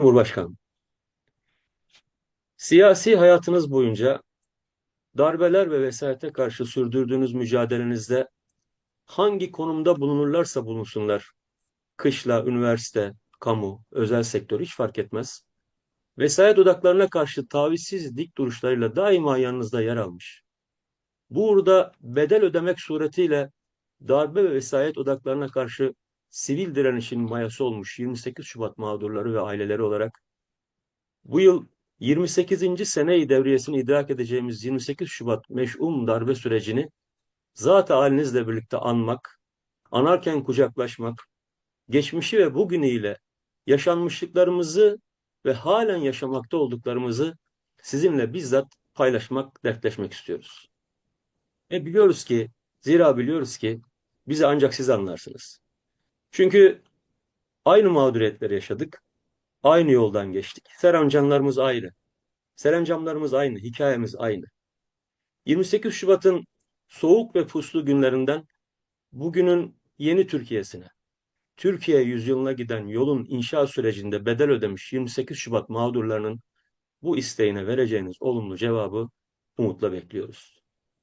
Cumhurbaşkanım, siyasi hayatınız boyunca darbeler ve vesayete karşı sürdürdüğünüz mücadelenizde hangi konumda bulunurlarsa bulunsunlar, kışla, üniversite, kamu, özel sektör hiç fark etmez, vesayet odaklarına karşı tavizsiz dik duruşlarıyla daima yanınızda yer almış. Bu uğurda bedel ödemek suretiyle darbe ve vesayet odaklarına karşı sivil direnişin mayası olmuş 28 Şubat mağdurları ve aileleri olarak bu yıl 28. seneyi devriyesini idrak edeceğimiz 28 Şubat meş'um darbe sürecini zat halinizle birlikte anmak, anarken kucaklaşmak, geçmişi ve bugünüyle yaşanmışlıklarımızı ve halen yaşamakta olduklarımızı sizinle bizzat paylaşmak, dertleşmek istiyoruz. E biliyoruz ki, zira biliyoruz ki bizi ancak siz anlarsınız. Çünkü aynı mağduriyetleri yaşadık, aynı yoldan geçtik. Serancanlarımız ayrı. Serencamlarımız aynı, hikayemiz aynı. 28 Şubat'ın soğuk ve puslu günlerinden bugünün yeni Türkiye'sine, Türkiye yüzyılına giden yolun inşa sürecinde bedel ödemiş 28 Şubat mağdurlarının bu isteğine vereceğiniz olumlu cevabı umutla bekliyoruz.